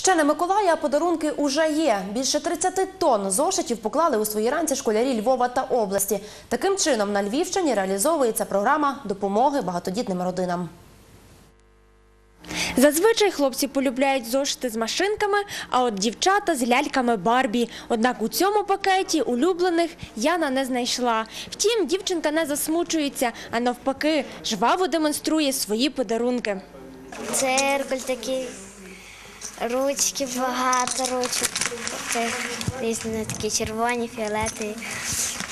Ще не Миколая, а подарунки уже є. Більше 30 тонн зошитів поклали у свої ранці школярі Львова та області. Таким чином на Львівщині реалізовується програма допомоги багатодітним родинам. Зазвичай хлопці полюбляють зошити з машинками, а от дівчата з ляльками Барбі. Однак у цьому пакеті улюблених Яна не знайшла. Втім, дівчинка не засмучується, а навпаки, жваво демонструє свої подарунки. Циркуль такий, ручки багато ручок. Різні такі червоні, фіолети.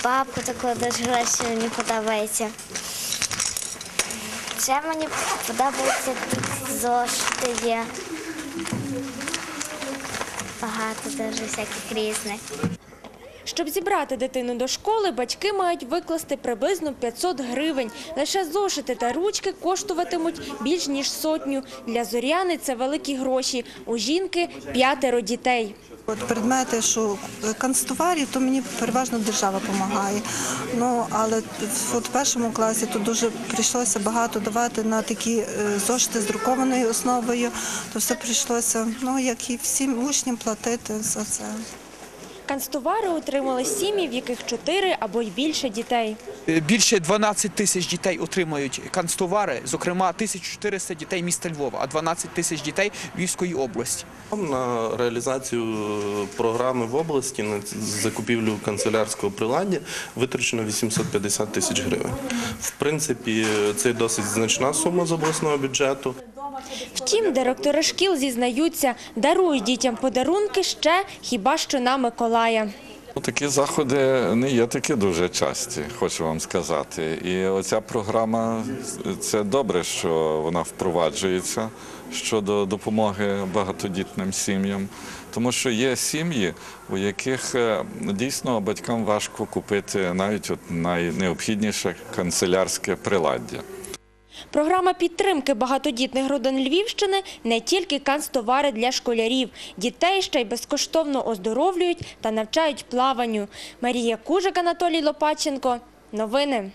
Папку таку дуже мені подобається. Ще мені подобається тут зошити є. Багато дуже всяких різних. Щоб зібрати дитину до школи, батьки мають викласти приблизно 500 гривень. Лише зошити та ручки коштуватимуть більш ніж сотню. Для Зоряни це великі гроші. У жінки п'ятеро дітей. От предмети, що канцтоварі, то мені переважно держава допомагає. Ну але от в першому класі то дуже прийшлося багато давати на такі е, зошити з друкованою основою. То все прийшлося, ну як і всім учням платити за це. Канцтовари отримали сім'ї, в яких чотири або й більше дітей. Е, Більше 12 тисяч дітей отримують канцтовари, зокрема 1400 дітей міста Львова, а 12 тисяч дітей Львівської області. На реалізацію е, програми в області на закупівлю канцелярського приладдя витрачено 850 тисяч гривень. В принципі, це досить значна сума з обласного бюджету. Втім, директори шкіл зізнаються, дарують дітям подарунки ще хіба що на Миколая. Ну, Такі заходи не є такі дуже часті, хочу вам сказати. І оця програма це добре, що вона впроваджується щодо допомоги багатодітним сім'ям. Тому що є сім'ї, у яких е, дійсно батькам важко купити навіть найнеобхідніше канцелярське приладдя. Програма підтримки багатодітних родин Львівщини не тільки канцтовари для школярів. Дітей ще й безкоштовно оздоровлюють та навчають плаванню. Марія Кужик, Анатолій Лопаченко. Новини.